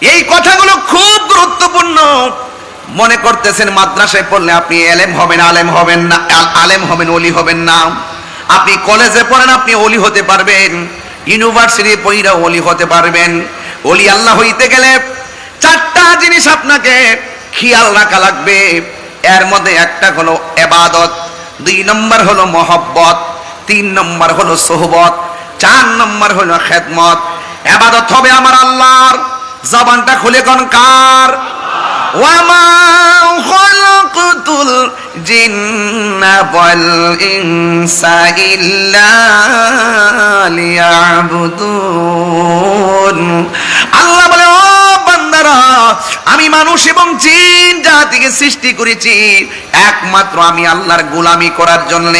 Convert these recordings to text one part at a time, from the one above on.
এই কথাগুলো খুব গুরুত্বপূর্ণ। মনে করতেছেন, মাদ্রাসায় পড়লে আপনি এলেম হবেন, আলেম হবেন না আলেম হবেন অলি হবেন না। আপনি কলেজে পড়েন, আপনি অলি হতে পারবেন। ইউনিভার্সিটি পড়িরা অলি হতে পারবেন। অলি আল্লাহ হইতে গেলে চারটা জিনিস আপনাকে খেয়াল রাখা লাগবে। এর মধ্যে একটা হলো এবাদত, দুই নম্বর হলো মহব্বত, তিন নম্বর হলো সোহবত, চার নম্বর হলো খেদমত। এবাদত হবে আমার আল্লাহর। জবানটা খুলে কোন কার? ওয়ামা খলাকতুল জিন্না ওয়াল ইনসা ইল্লা লিয়াবুদুন। আল্লাহ বলে বান্দারা আমি মানুষ এবং জিন জাতিকে সৃষ্টি করেছি। একমাত্র আমি আল্লাহর গোলামি করার জন্য।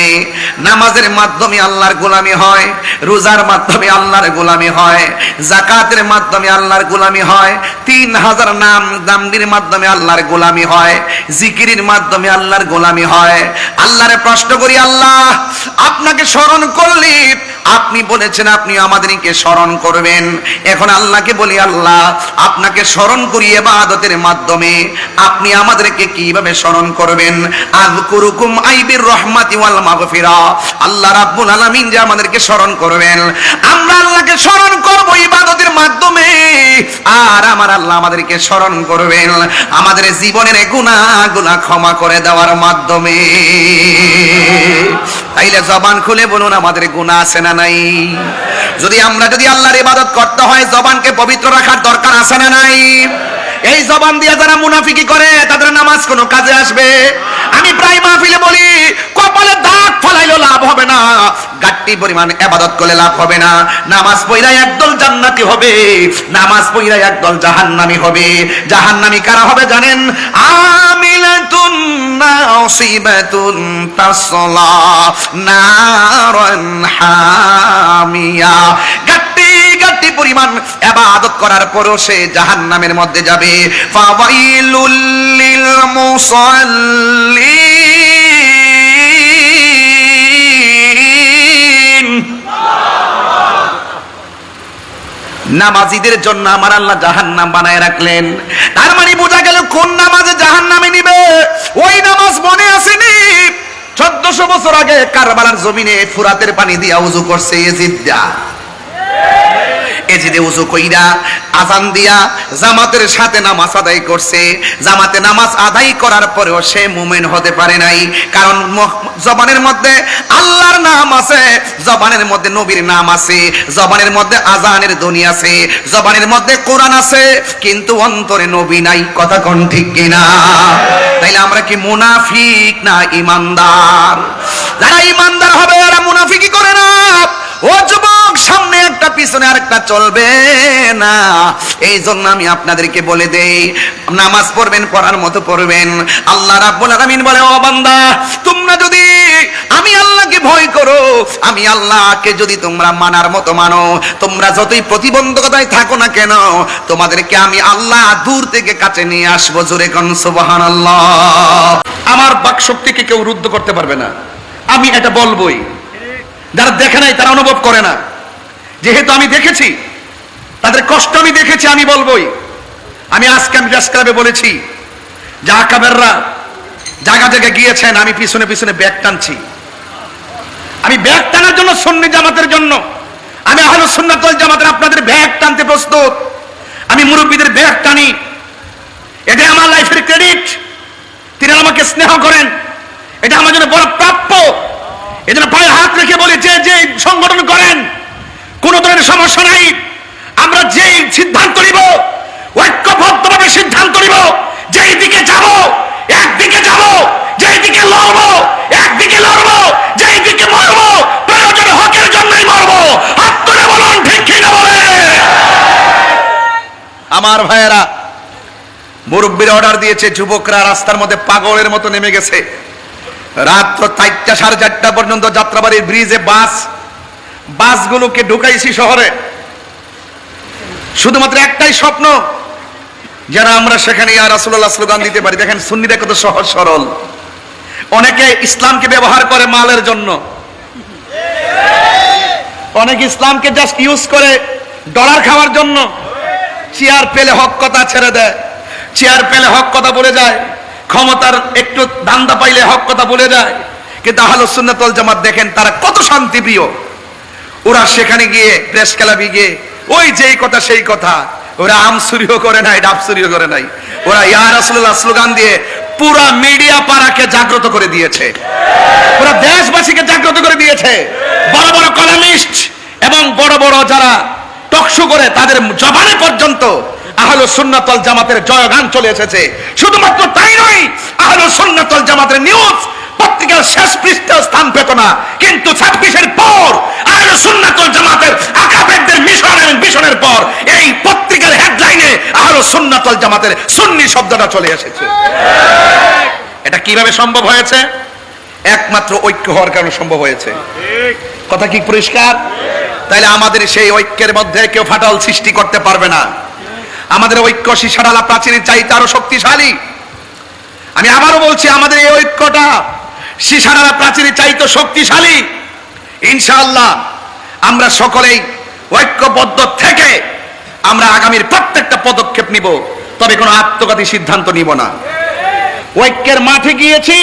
নামাজের মাধ্যমে আল্লাহর গোলামি হয়, রোজার মাধ্যমে আল্লাহর গোলামি হয় জাকাতের মাধ্যমে আল্লাহর গোলামি হয়, তিন হাজার নাম দামদির মাধ্যমে আল্লাহর গোলামি হয়, জিকিরের মাধ্যমে আল্লাহর গোলামি হয়। আল্লাহরে প্রশ্ন করি, আল্লাহ, আপনাকে স্মরণ করলে আপনি বলেছেন, আপনি আমাদেরকে স্মরণ করবেন। এখন আল্লাহকে বলি, আল্লাহ, আপনাকে স্মরণ করি এবাদতের মাধ্যমে আপনি আমাদেরকে কীভাবে স্মরণ করবেন? আযকুরুকুম আইবির রহমাতি ওয়াল মাগফিরা। আল্লাহ রাব্বুল আলামিন যে আমাদেরকে স্মরণ করবেন। আমরা আল্লাহকে স্মরণ করব ইবাদতের মাধ্যমে। আর আমার আল্লাহ আমাদেরকে স্মরণ করবেন। আমাদের জীবনের গুনাহগুলো ক্ষমা করে দেওয়ার মাধ্যমে। তাইলে জবান খুলে বলুন, আমাদের গুনাহ আছে না নাই? যদি আমরা, যদি আল্লাহর ইবাদত করতে হয়, জবানকে পবিত্র রাখার দরকার আছে না নাই? এই জবান দিয়ে যারা মুনাফিকি করে, তাদের নামাজ কোনো কাজে আসবে? আমি প্রায় মাহফিলে বলি, কপালে দাগ ফলাইলো লাভ হবে না। গাট্টি পরিমাণ এবাদত করলে লাভ হবে না। নামাজ পইরা একদল জান্নাতি হবে। নামাজ পইরা একদল জাহান্নামি হবে। জাহান্নামি কারা হবে জানেন? আমিলাতুন গাট্টি পরিমাণ এবাদত করার পরও সে মধ্যে যাবে। নামাজিদের জন্য আমার আল্লাহ জাহান্নাম বানায় রাখলেন। তার মানে বোঝা গেল কোন নামাজে জাহান্নামে নিবে ওই নামাজ মনে আসেনি। চোদ্দশো বছর আগে কারবালার জমিনে ফুরাতের পানি দিয়া উজু করছে এজিদ্দা এজিদে উজু কইরা আজান দিয়া জামাতের সাথে নামাজ আদায় করছে। জামাতে নামাজ আদায় করার পরেও সে মুমেন হতে পারে নাই। কারণ জবানের মধ্যে আল্লাহর নাম আছে, জবানের মধ্যে নবীর নাম আছে, জবানের মধ্যে আজানের ধ্বনি আছে, জবানের মধ্যে কোরআন আছে, কিন্তু অন্তরে নবী নাই। কথা কোন ঠিক কিনা? তাইলে আমরা কি মুনাফিক না ইমানদার যারা ইমানদার হবে, এরা মুনাফিকি করে না। ও যুবক! সামনে একটা, পিছনে আরেকটা চলবে না। এই জন্য আমি আপনাদেরকে বলে দেই, নামাজ পড়বেন, পড়ার মতো পড়বেন। আল্লাহ রাব্বুল আলামিন বলে, ও বান্দা, তোমরা যদি আমি আল্লাহকে ভয় করো, আমি আল্লাহকে যদি তোমরা মানার মতো মানো, তোমরা যতই প্রতিবন্ধকতায় থাকো না কেন, তোমাদেরকে আমি আল্লাহ দূর থেকে কাছে নিয়ে আসব। জোরে কোন, সুবহানাল্লাহ। আমার বাক শক্তিকে কেউ রুদ্ধ করতে পারবে না। আমি এটা বলবোই। যারা দেখে নাই, তারা অনুভব করে না। যেহেতু আমি দেখেছি, তাদের কষ্ট আমি দেখেছি, আমি বলবোই। আমি আজকে আমি ক্লাবে বলেছি যা কাবেররা জায়গা জায়গায় গিয়েছেন, আমি পিছনে পিছনে ব্যাগ টানছি। আমি ব্যাগ টানার জন্য সন্নি জামাতের জন্য, আমি আহলে সুন্নাত জামাতের আপনাদের ব্যাগ টানতে প্রস্তুত। আমি মুরব্বীদের ব্যাগ টানি। এটা আমার লাইফের ক্রেডিট। তিনি আমাকে স্নেহ করেন। এটা আমার জন্য বড় প্রাপ্য। এজন্য পায়ে হাত রেখে বলি, যে যে সংগঠন করেন কোন ধরনের সমস্যা নাই আমরা যেই সিদ্ধান্ত নিব ঐক্যবদ্ধভাবে সিদ্ধান্ত নিব যেই দিকে যাব একদিকে যাব যেই দিকে লড়বো একদিকে লড়বো যেই দিকে মরবো প্রয়োজনে হকের জন্যই মরবো হাত তুলে বলুন ঠিক কিনা বলে আমার ভাইয়েরা, মুরব্বীর অর্ডার দিয়েছে, যুবকরা রাস্তার মধ্যে পাগলের মতো নেমে গেছে। রাত্র চারটা, সাড়ে চারটা পর্যন্ত যাত্রাবাড়ির ব্রিজে বাস বাসগুলোকে ঢুকাইছি শহরে। শুধুমাত্র একটাই স্বপ্ন, যারা আমরা সেখানে ইয়া রাসূলুল্লাহ স্লোগান দিতে পারি। দেখেন, সুন্নিরা কত সহজ সরল। অনেকে ইসলামকে ব্যবহার করে মালের জন্য। অনেকে ইসলামকে জাস্ট ইউজ করে ডলার খাওয়ার জন্য। চেয়ার পেলে হক কথা ছেড়ে দেয়। চেয়ার পেলে হক কথা বলে যায়। ক্ষমতার একটু দান্দা পাইলে হক কথা বলে যায়। কিন্তু আহলো জামাত দেখেন, তারা কত শান্তিপ্রিয়। ওরা সেখানে গিয়ে প্রেস ক্লাবে গিয়ে, ওই যেই কথা সেই কথা। ওরা আম চুরিও করে নাই, ডাব চুরিও করে নাই। ওরা ইয়া রাসূলুল্লাহ স্লোগান দিয়ে পুরা মিডিয়া পাড়াকে জাগ্রত করে দিয়েছে। পুরা দেশবাসীকে জাগ্রত করে দিয়েছে। বড় বড় কলামিস্ট এবং বড় বড় যারা টকশো করে তাদের জবানে পর্যন্ত আহলো সুন্নাতল জামাতের জয়গান চলে এসেছে। শুধুমাত্র তাই নয় আহলো সুন্নাতল জামাতের নিউজ পত্রিকার শেষ পৃষ্ঠায় স্থান পেত না। কিন্তু ছাব্বিশের পর আহলে সুন্নাতুল জামাতের আকাবেরদের মিশন এবং মিশনের পর এই পত্রিকার হেডলাইনে আহলে সুন্নাতুল জামাতের সুন্নি শব্দটা চলে এসেছে। এটা কীভাবে সম্ভব হয়েছে? একমাত্র ঐক্য হওয়ার কারণে সম্ভব হয়েছে। কথা কি পরিষ্কার? তাইলে আমাদের সেই ঐক্যের মধ্যে কেউ ফাটল সৃষ্টি করতে পারবে না। আমাদের ঐক্য শিশাডালা প্রাচীনের চাইতে আরও শক্তিশালী। আমি আবারও বলছি, আমাদের এই ঐক্যটা সিসারা প্রাচীরের চাইতে শক্তিশালী। ইনশাআল্লাহ আমরা সকলেই ঐক্যবদ্ধ থেকে আমরা আগামীর প্রত্যেকটা পদক্ষেপ নিব, তবে কোনো আত্মঘাতী সিদ্ধান্ত নিব না। ঐক্যের মাঠে গিয়েছি,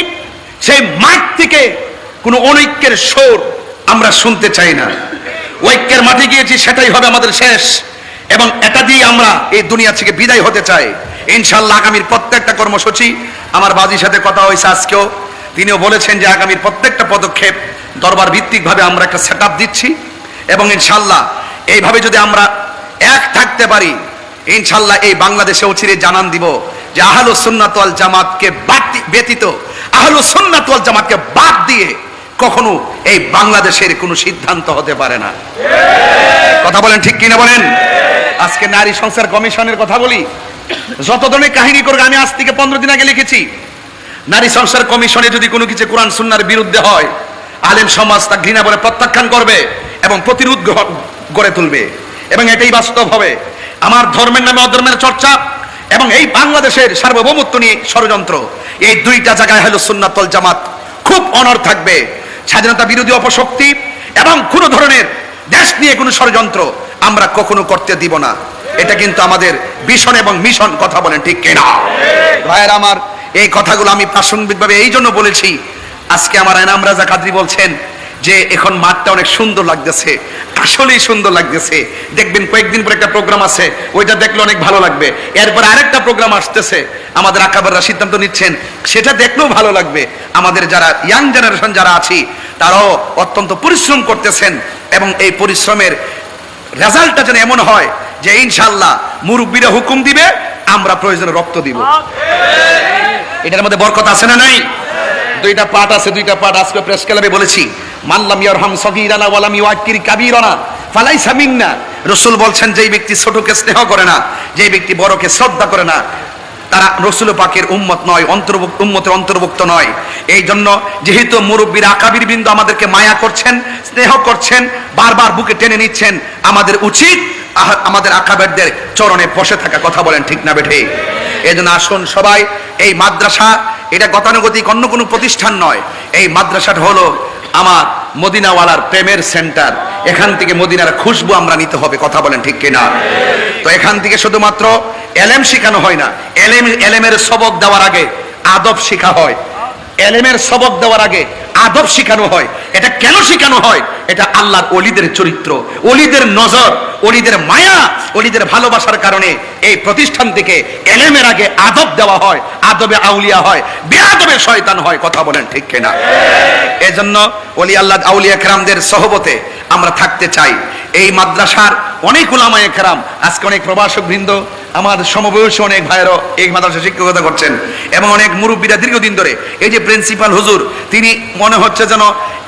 সেই মাঠ থেকে কোনো অনৈক্যের সুর আমরা শুনতে চাই না। ঐক্যের মাঠে গিয়েছি, সেটাই হবে আমাদের শেষ। এবং এটা দিয়ে আমরা এই দুনিয়া থেকে বিদায় হতে চাই। ইনশাল্লাহ আগামীর প্রত্যেকটা কর্মসূচি, আমার বাজির সাথে কথা হয়েছে আজকেও, তিনিও বলেছেন যে আগামীর প্রত্যেকটা পদক্ষেপ দরবার ভিত্তিকভাবে আমরা একটা সেট দিচ্ছি। এবং ইনশাল্লাহ এইভাবে যদি আমরা এক থাকতে পারি ইনশাল্লাহ এই বাংলাদেশে অচিরে জানান দিব যে আহলু সুন্নাতল জামাতকে ব্যতীত আহলু সুন্নাতল জামাতকে বাদ দিয়ে কখনো এই বাংলাদেশের কোনো সিদ্ধান্ত হতে পারে না। কথা বলেন ঠিক কিনা বলেন? আজকে নারী সংস্কার কমিশনের কথা বলি। যত ধরনের কাহিনী করে আমি আজ থেকে পনেরো দিন আগে লিখেছি। নারী সংস্কার কমিশনে যদি কোনো কিছু কোরআন সুন্নার বিরুদ্ধে হয়, আলেম সমাজ তা ঘৃণা বলে প্রত্যাখ্যান করবে এবং প্রতিরোধ গড়ে তুলবে। এবং এটাই বাস্তব হবে। আমার ধর্মের নামে অধর্মের চর্চা এবং এই বাংলাদেশের সার্বভৌমত্ব নিয়ে ষড়যন্ত্র। এই দুইটা জায়গায় হলো সুন্নাতল জামাত। খুব অনর থাকবে। স্বাধীনতা বিরোধী অপশক্তি এবং কোনো ধরনের দেশ নিয়ে কোনো ষড়যন্ত্র আমরা কখনো করতে দিব না। এটা কিন্তু আমাদের ভীষণ এবং মিশন কথা বলেন, ঠিক কিনা? ভাইয়ের আমার এই কথাগুলো আমি প্রাসঙ্গিকভাবে এই জন্য বলেছি, আজকে আমার এনাম রাজা কাদরি বলছেন যে এখন মাঠটা অনেক সুন্দর লাগতেছে আসলেই সুন্দর লাগতেছে। দেখবেন কয়েকদিন পর একটা প্রোগ্রাম আছে ওইটা দেখলে অনেক ভালো লাগবে। এরপর আরেকটা প্রোগ্রাম আসতেছে আমাদের আকাবাররা সিদ্ধান্ত নিচ্ছেন সেটা দেখলেও ভালো লাগবে। আমাদের যারা ইয়াং জেনারেশন যারা আছি তারাও অত্যন্ত পরিশ্রম করতেছেন এবং এই পরিশ্রমের রেজাল্টটা যেন এমন হয় যে ইনশাল্লাহ মুরব্বীরা হুকুম দিবে আমরা প্রয়োজনে রক্ত দিব। এটার মধ্যে বরকত আছে না নাই? দুইটা পাঠ আছে, দুইটা পাঠ আজকে প্রেস ক্লাবে বলেছি। মানলাম ওয়ালাম রাসূল বলছেন, যেই ব্যক্তি ছোটকে স্নেহ করে না, যেই ব্যক্তি বড়কে শ্রদ্ধা করে না, তারা রসুল পাকের উম্মত নয় অন্তর্ভুক্ত উম্মতের অন্তর্ভুক্ত নয়। এই জন্য যেহেতু মুরব্বীর আকাবির বিন্দু আমাদেরকে মায়া করছেন, স্নেহ করছেন, বারবার বুকে টেনে নিচ্ছেন, আমাদের উচিত আমাদের আকাবেরদের চরণে বসে থাকা কথা বলেন, ঠিক না বেঠে? এই জন্য আসুন সবাই, এই মাদ্রাসা এটা গতানুগতিক, অন্য কোনো প্রতিষ্ঠান নয়। এই মাদ্রাসাটা হলো আমার মদিনাওয়ালার প্রেমের সেন্টার। এখান থেকে মদিনার খুশবু আমরা নিতে হবে, কথা বলেন ঠিক কিনা? তো এখান থেকে শুধুমাত্র এলেম শেখানো হয় না, এলেম এলেমের সবক দেওয়ার আগে আদব শেখা হয়। এলেমের সবক দেওয়ার আগে আদব শেখানো হয়। এটা কেন শেখানো হয়? এটা আল্লাহর অলিদের চরিত্র, অলিদের নজর, অলিদের মায়া, অলিদের ভালোবাসার কারণে এই প্রতিষ্ঠান থেকে এলেমের আগে আদব দেওয়া হয়, আদবে আউলিয়া হয়, বেআদবে শয়তান হয়, কথা বলেন ঠিক কিনা? এজন্য অলি আল্লাহ, আউলিয়া কেরামদের সহবতে আমরা থাকতে চাই। এই মাদ্রাসার অনেক উলামায়ে কেরাম, আজকে অনেক প্রবাসক বৃন্দ আমার সমবয়সী অনেক ভাইয়েরও এই মাদ্রাসা শিক্ষকতা করছেন এবং অনেক মুরব্বীরা দীর্ঘদিন ধরে এই যে প্রিন্সিপাল হুজুর, তিনি মনে হচ্ছে যেন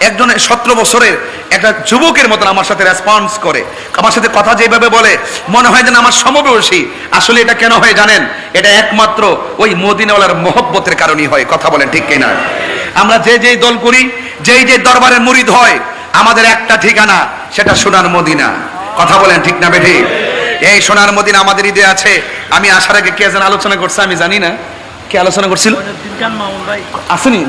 একজন সতেরো বছরের একটা যুবকের মতন আমার সাথে রেসপন্স করে। আমার সাথে কথা যেভাবে বলে, মনে হয় যেন আমার সমবয়সী। আসলে এটা কেন হয় জানেন? এটা একমাত্র ওই মদিনাওয়ালার মহব্বতের কারণেই হয়, কথা বলেন ঠিক কিনা? আমরা যে যে দল করি, যেই যে দরবারের মুরিদ হয়, আমাদের একটা ঠিকানা, সেটা সোনার মদিনা। কথা বলেন ঠিক না বেঠি? এই সোনার মদিন আমাদের ঈদে আছে। আমি আসার আগে কে যেন আলোচনা করছে, আমি জানি না। কে আলোচনা করছিল? আসেনি।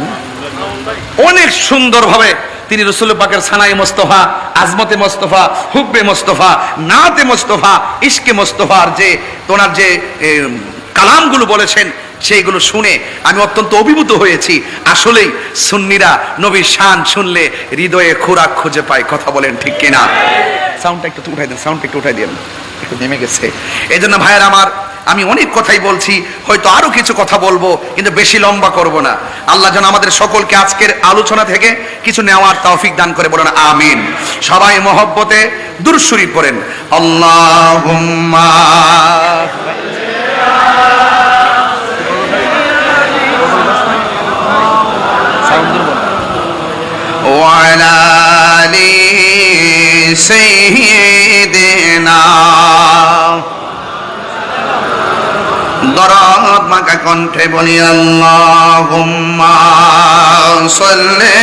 অনেক সুন্দরভাবে তিনি রসুল পাকের সানাই মোস্তফা, আজমতে মোস্তফা, হুব্বে মোস্তফা, নাতে মোস্তফা, ইশকে মোস্তফার যে তোনার যে কালামগুলো বলেছেন, সেইগুলো শুনে আমি অত্যন্ত অভিভূত হয়েছি। আসলেই সুন্নিরা নবীর শান শুনলে হৃদয়ে খোরাক খুঁজে পায়, কথা বলেন ঠিক কিনা। সাউন্ডটা একটু উঠাই দেন, সাউন্ডটা একটু উঠাই দেন একটু নেমে গেছে এই জন্য ভাইয়ের আমার আমি অনেক কথাই বলছি হয়তো আরো কিছু কথা বলবো কিন্তু বেশি লম্বা করব না আল্লাহ যেন আমাদের সকলকে আজকের আলোচনা থেকে কিছু নেওয়ার তৌফিক দান করে বলেন আমিন সবাই মহব্বতে দুরুশ্বরী পড়েন আল্লাহুম্মা وعلى آل سيدنا মত কণ্ঠে বলি আল্লাহ সাল্লি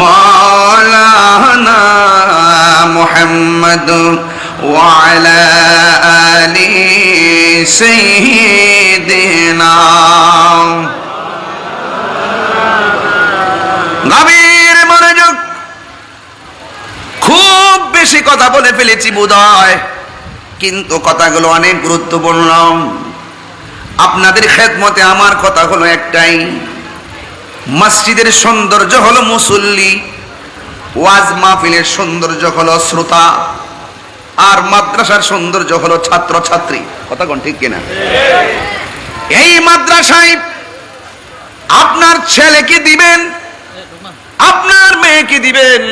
মাওলানা মুহাম্মদ ওয়া আলা আলি সাইয়্যিদিনা। গভীর মনোযোগ খুব বেশি কথা বলে ফেলেছি বোধ হয় কিন্তু কথাগুলো অনেক গুরুত্বপূর্ণ। আপনাদের খেদমতে আমার কথা হলো একটাই। মসজিদের সৌন্দর্য হলো মুসল্লি, ওয়াজ মাহফিলের সৌন্দর্য হলো শ্রোতা, আর মাদ্রাসার সৌন্দর্য হলো ছাত্র ছাত্রী কথা কোন ঠিক কিনা? এই মাদ্রাসায় আপনার ছেলেকে দিবেন? আপনার মেয়েকে দিবেন?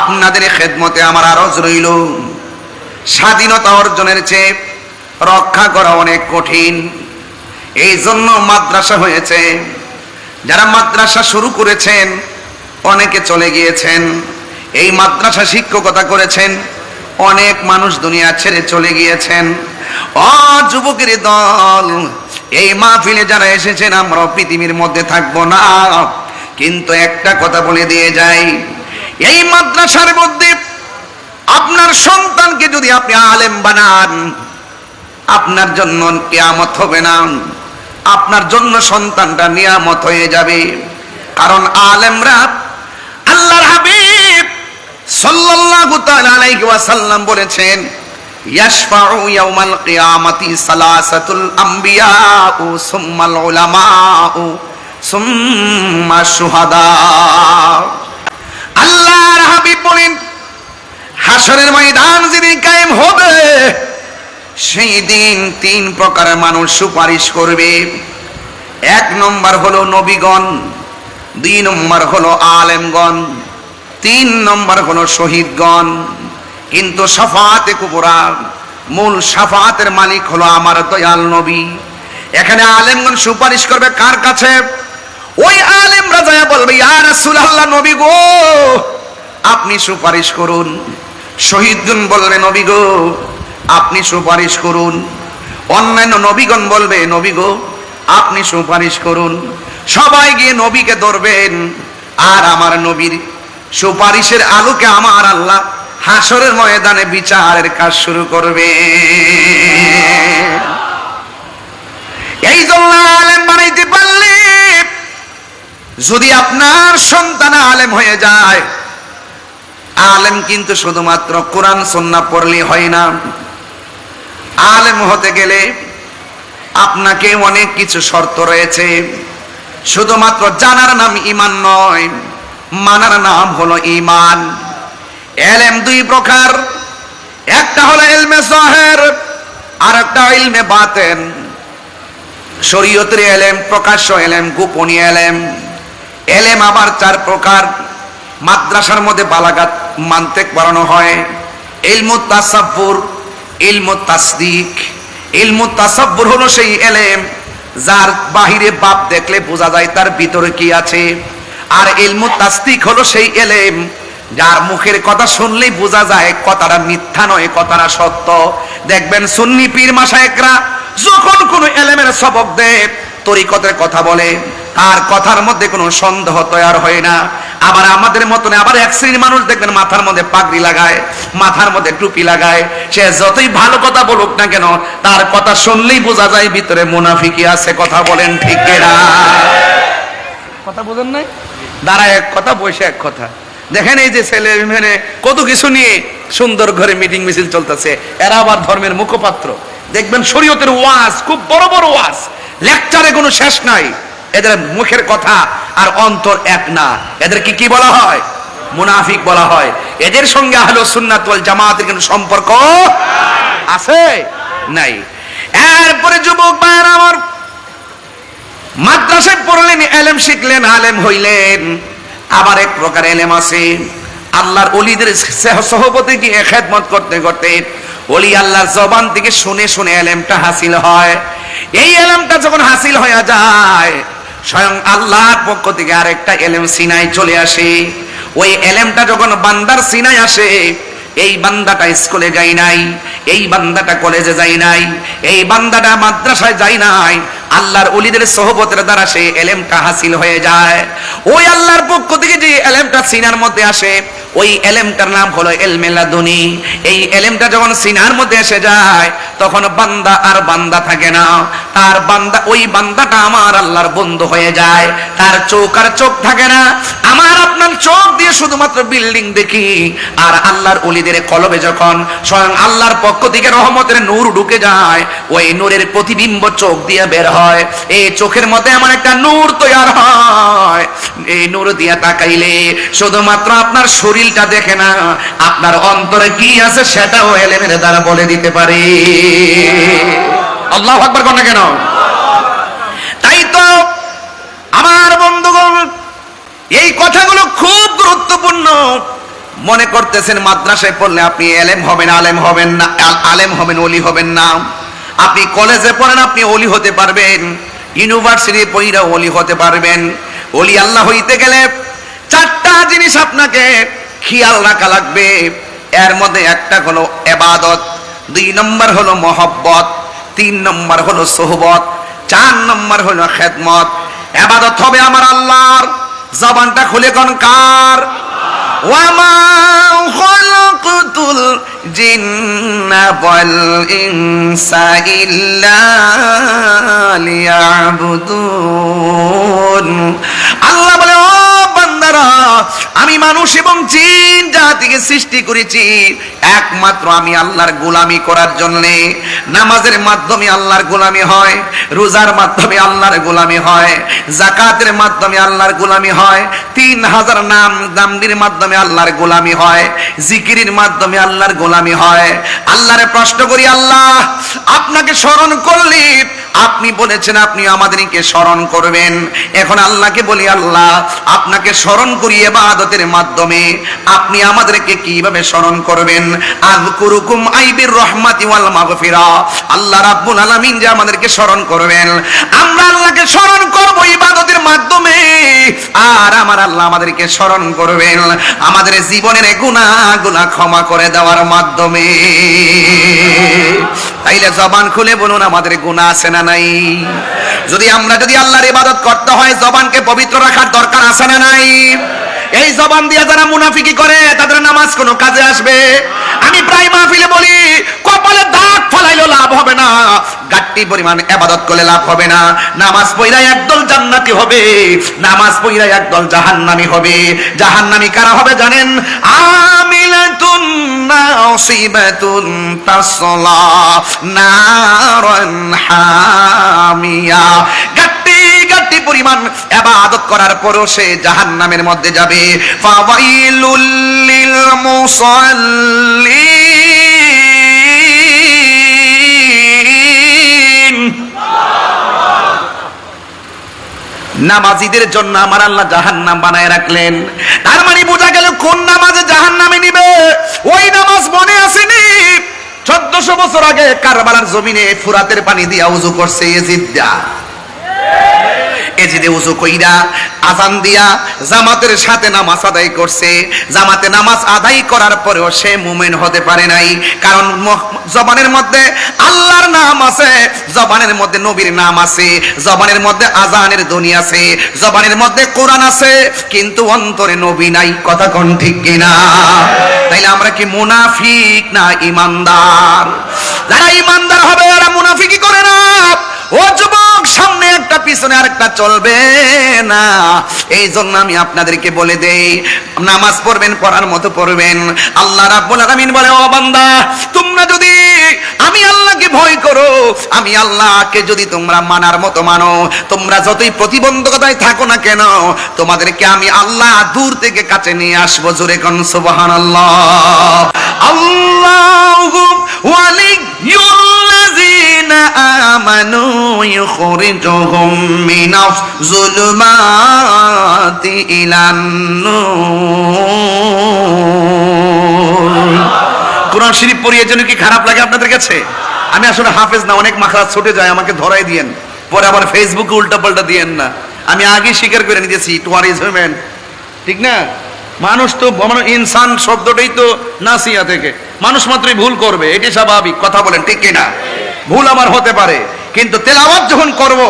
আপনাদের খেদমতে আমার আরজ রইল। স্বাধীনতা অর্জনের চেয়ে রক্ষা করা অনেক কঠিন। এই জন্য মাদ্রাসা হয়েছে। যারা মাদ্রাসা শুরু করেছেন, অনেকে চলে গিয়েছেন। এই মাদ্রাসা শিক্ষকতা করেছেন, অনেক মানুষ দুনিয়া ছেড়ে চলে গিয়েছেন। অ, যুবকের দল, এই মাহফিলে যারা এসেছেন, আমরা পৃথিবীর মধ্যে থাকব না। কিন্তু একটা কথা বলে দিয়ে যাই, এই মাদ্রাসার মধ্যে আপনার সন্তানকে যদি আপনি আলেম বানান, আপনার জন্য কেয়ামত হবে না। আপনার জন্য সন্তানটা নিয়ামত হয়ে যাবে। কারণ আলেমরা আল্লাহর হাবিব সাল্লাল্লাহু তাআলা আলাইহি ওয়াসাল্লাম বলেছেন, ইয়াশফাউ ইয়াউমাল কিয়ামাতি সালাসাতুল আমবিয়া ও সুম্মাল উলামাউ সুম্মা শুহাদা। আল্লাহর হাবিব বলেন হাসরের ময়দান যেদিন কায়েম হবে, সেই দিন তিন প্রকারের মানুষ সুপারিশ করবে। এক নম্বর হলো নবীগণ, দুই নম্বর হলো আলেমগণ, তিন নম্বর হলো শহীদগণ। কিন্তু সাফাতে কুবরা মূল সাফাতের মালিক হলো আমার দয়াল নবী। এখানে আলেমগণ সুপারিশ করবে কার কাছে? ওই আলেম রাজা বলবে, ইয়া রাসূলুল্লাহ নবী গো, আপনি সুপারিশ করুন। শহীদগণ বলবে, নবী গো, আপনি সুপারিশ করুন। অন্যান্য নবীগণ বলবে, নবী গো, আপনি সুপারিশ করুন। সবাই গিয়ে নবীকে ধরবেন। আর আমার নবীর সুপারিশের আলোকে আমার আল্লাহ হাসরের ময়দানে বিচারের কাজ শুরু করবে। এই আলেম বানাইতে পারলে যদি আপনার সন্তান আলেম হয়ে যায় আলেম কিন্তু শুধুমাত্র কোরআন সন্না পড়লে হয় না। আলেম হতে গেলে আপনাকে অনেক কিছু শর্ত রয়েছে। শুধুমাত্র জানার নাম ইমান নয়, মানার নাম হলো ইমান। এলেম দুই প্রকার, একটা হলো এলমে জহের আর একটা ইলমে বাতেন। শরীয়তের এলেম, প্রকাশ্য এলেম, গোপনীয় এলেম। এলেম আবার চার প্রকার, মাদ্রাসার মধ্যে বালাগাত মানতে পড়ানো হয়। ইলমু তাসাব্বুর, ইলমু তাসদিক। ইলমু তাসাব্বুর হলো সেই এলেম যার বাহিরে বাপ দেখলে বোঝা যায় তার ভিতরে কি আছে। আর ইলমু তাসদিক হলো সেই এলেম যার মুখের কথা শুনলেই বোঝা যায় কথাটা মিথ্যা নয়, কথাটা সত্য। দেখবেন সুন্নি পীর মাসায়েকরা যখন কোনো এলেমের সবক দেয়, তরিকতের কথা বলে, তার কথার মধ্যে কোনো সন্দেহ তৈরি হয় না। আবার আমাদের মতন আবার এক শ্রেণির মানুষ দেখবেন মাথার মধ্যে পাগড়ি লাগায়, মাথার মধ্যে টুপি লাগায়। সে যতই ভালো কথা বলুক না কেন, তার কথা শুনলেই বোঝা যায় ভিতরে মুনাফিকি আছে, কথা বলেন ঠিক কথা বোঝেন নাই? দাঁড়ায় এক কথা, বসে এক কথা। দেখেন এই যে ছেলে মেয়ে কত কিছু নিয়ে সুন্দর ঘরে মিটিং মিছিল চলতেছে। এরা আবার ধর্মের মুখপাত্র। দেখবেন শরীয়তের ওয়াজ, খুব বড় বড় ওয়াজ। লেকচারে কোনো শেষ নাই। এদের মুখের কথা আর অন্তর এক না। এদেরকে কি বলা হয়? মুনাফিক বলা হয়। এদের সঙ্গে আহলো সুন্নাত ওয়াল জামাতের কোনো সম্পর্ক আছে? নাই। এরপরে যুবক ভাইয়েরা আমার মাদ্রাসায় পড়লেন, এলেম শিখলেন, আলেম হইলেন। আবার এক প্রকার এলেম আছে। আল্লাহর অলিদের সহপতি গিয়ে খেদমত করতে করতে অলি আল্লাহর জবান থেকে শুনে শুনে এলেমটা হাসিল হয়। এই এলেমটা যখন হাসিল হয়ে যায় স্বয়ং আল্লাহর পক্ষ থেকে আরেকটা এলেম সিনাই চলে আসে। ওই এলেমটা যখন বান্দার সিনাই আসে, এই বান্দাটা স্কুলে যাই নাই, এই বান্দাটা কলেজে যাই নাই, এই বান্দাটা মাদ্রাসায় যাই নাই। আল্লাহর অলিদের সহবতের দ্বারা সেই এলেমটা হাসিল হয়ে যায়। ওই আল্লাহর পক্ষ থেকে যে এলেমটা সিনার মধ্যে আসে ওই এলেমটার নাম হলো এলমেলাদুনি। এই এলেমটা যখন সিনার মধ্যে এসে যায়, তখন বান্দা আর বান্দা থাকে না। তার বান্দা, ওই বান্দাটা আমার আল্লাহর বন্ধু হয়ে যায়। তার চোখ আর চোখ থাকে না। আমার আপনার চোখ দিয়ে শুধুমাত্র বিল্ডিং দেখি। আর আল্লাহর অলিদের কলবে যখন স্বয়ং আল্লাহর পক্ষ থেকে রহমতের নূর ঢুকে যায়, ওই নূরের প্রতিবিম্ব চোখ দিয়ে বের হয়। এই চোখের মধ্যে আমার একটা নূর তৈরি হয়। এই নূর দিয়ে তাকাইলে শুধুমাত্র আপনার শরীরটা দেখে না, আপনার অন্তরে কি আছে সেটাও এলেমের দ্বারা বলে দিতে পারে। আল্লাহ আকবার কোন কেন? তাই তো আমার বন্ধুগণ, এই কথাগুলো খুব গুরুত্বপূর্ণ। মনে করতেছেন, মাদ্রাসায় পড়লে আপনি এলেম হবেন, আলেম হবেন না, আলেম হবেন অলি হবেন না। আপনি কলেজে পড়েন, আপনি অলি হতে পারবেন। ইউনিভার্সিটি পড়িরা অলি হতে পারবেন। অলি আল্লাহ হইতে গেলে চারটা জিনিস আপনাকে খেয়াল রাখা লাগবে। এর মধ্যে একটা হলো এবাদত, দুই নম্বর হলো মহব্বত, তিন নম্বর হলো সোহবত, চার নম্বর হলো খেদমত। এবাদত হবে আমার আল্লাহর। জবানটা খুলে কোন কার? ওয়ামা আল্লাহ বলে, ও বান্দারা আমি মানুষ এবং জিন জাতিকে সৃষ্টি করেছি। একমাত্র আমি আল্লাহর গোলামি করার জন্য। নামাজের মাধ্যমে আল্লাহর গোলামি হয়, রোজার মাধ্যমে আল্লাহর গোলামি হয় জাকাতের মাধ্যমে আল্লাহর গোলামি হয়, তিন হাজার নাম দামদির মাধ্যমে আল্লাহর গোলামি হয়, জিকিরির মাধ্যমে আল্লাহর গোলামি হয়। আল্লাহরে প্রশ্ন করি, আল্লাহ, আপনাকে স্মরণ করলে আপনি বলেছেন, আপনি আমাদেরকে স্মরণ করবেন। এখন আল্লাহকে বলি, আল্লাহ, আপনাকে স্মরণ করি এবাদতের মাধ্যমে। আপনি আমাদেরকে কীভাবে স্মরণ করবেন? আযকুরুকুম আইবির রহমাতি ওয়াল মাগফিরা। আল্লাহ রাব্বুল আলামিন যে আমাদেরকে স্মরণ করবেন। আমরা আল্লাহকে স্মরণ করব ইবাদতের মাধ্যমে। আর আমার আল্লাহ আমাদেরকে স্মরণ করবেন। আমাদের জীবনের গুনাহগুলো ক্ষমা করে দেওয়ার মাধ্যমে। তাইলে জবান খুলে বলুন, আমাদের গুণা আছে না নাই? যদি আমরা যদি আল্লাহর ইবাদত করতে হয়, জবানকে পবিত্র রাখার দরকার আছে না নাই? এই জবান দিয়ে যারা মুনাফিকি করে, তাদের নামাজ কোনো কাজে আসবে? আমি প্রায় মাহফিলে বলি, কপালে দাগ ফলাইলেও লাভ হবে না। গাট্টি পরিমাণ এবাদত করলে লাভ হবে না। নামাজ পইরা একদল জান্নাতি হবে। নামাজ পইরা একদল জাহান্নামি হবে। জাহান্নামি কারা হবে জানেন? আমিলাতুন পরিমাণ এবাদত করার পরও সে জাহান্নামের মধ্যে যাবে। ফাওয়াইলুল লিল নামাজিদের জন্য আমার আল্লাহ জাহান নাম বানায় রাখলেন। তার মানে বোঝা গেল কোন নামাজে জাহান নামে নিবে? ওই নামাজ মনে আসেনি। চোদ্দশো বছর আগে কারবালার জমিনে ফুরাতের পানি দিয়ে উজু করছে এজিদ্দা এজিদে উজু কইরা আজান দিয়া জামাতের সাথে নামাজ আদায় করছে। জামাতে নামাজ আদায় করার পরেও সে মুমেন হতে পারে নাই। কারণ জবানের মধ্যে আল্লাহর নাম আছে, জবানের মধ্যে নবীর নাম আছে, জবানের মধ্যে আজানের ধ্বনি আছে, জবানের মধ্যে কোরআন আছে, কিন্তু অন্তরে নবী নাই। কথা কোন ঠিক কিনা? তাইলে আমরা কি মুনাফিক না ইমানদার যারা ইমানদার হবে এরা মুনাফিকি করে না। ও যুবক! সামনে একটা, পিছনে আরেকটা চলবে না। এই জন্য আমি আপনাদেরকে বলে দেই, নামাজ পড়বেন, পড়ার মতো পড়বেন। আল্লাহ রাব্বুল আলামিন বলে, ও বান্দা, তোমরা যদি আমি আল্লাহকে ভয় করো, আমি আল্লাহকে যদি তোমরা মানার মতো মানো, তোমরা যতই প্রতিবন্ধকতায় থাকো না কেন, তোমাদেরকে আমি আল্লাহ দূর থেকে কাছে নিয়ে আসব। জোরে কোন, সুবহানাল্লাহ। আল্লাহু ওয়ালিয়ুল্লাযিনা আমানু ইখরিজুহুম মিনাজ যুলুমাতি ইলান নূর। কোরআন শরীফ পড়িয়ে জন্য কি খারাপ লাগে আপনাদের কাছে? আমি আসলে হাফেজ না, অনেক মাখরাজ ছুটে যায়, আমাকে ধরাই দিয়েন। পরে আবার ফেসবুকে উল্টা পাল্টা দিয়েন না। আমি আগে স্বীকার করে নিতেছি টুয়ারিজ হিউম্যান ঠিক না? মানুষ তো মানে ইনসান শব্দটাই তো নাসিয়া থেকে। মানুষ মাত্রই ভুল করবে এটি স্বাভাবিক। কথা বলেন, ঠিক কিনা? ভুল আমার হতে পারে। কিন্তু তেলাওয়াত যখন করব,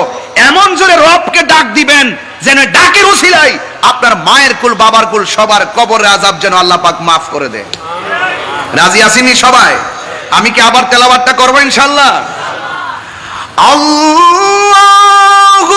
এমন জোরে রবকে ডাক দিবেন, যেন ডাকের উসিলাই আপনার মায়ের কুল, বাবার কুল, সবার কবরের আজাব যেন আল্লাহ পাক মাফ করে দেয় রাজি আসিনি সবাই? আমি কি আবার তেলাবারটা করব ইনশাল্লাহ আল্লাহু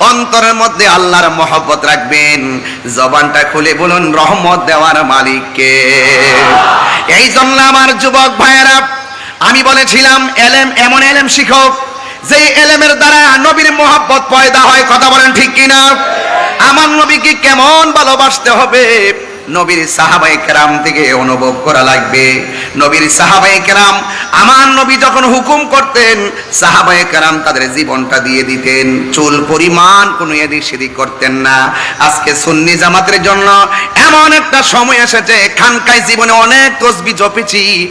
অন্তরের মধ্যে আল্লাহর মহব্বত রাখবেন। জবানটা খুলে বলুন, রহমত দেওয়ার মালিককে। এই জন্য আমার যুবক ভাইয়েরা, আমি বলেছিলাম, এলেম এমন এলেম শিখক যে এলেমের দ্বারা নবীর মহব্বত পয়দা হয়। কথা বলেন ঠিক কিনা? আমার নবীকে কেমন ভালোবাসতে হবে? নবীর সাহাবাই কেরাম থেকে অনুভব করা লাগবে। নবীর সাহাবাই কেরাম, আমার নবী যখন হুকুম করতেন সাহাবাই কেরাম তাদের জীবনটা দিয়ে দিতেন। চুল পরিমাণ কোনো এদিক সেদিক করতেন না। আজকে সুন্নি জামাতের জন্য এমন একটা সময় এসেছে, খানকায় জীবনে অনেক তসবি জপেছি।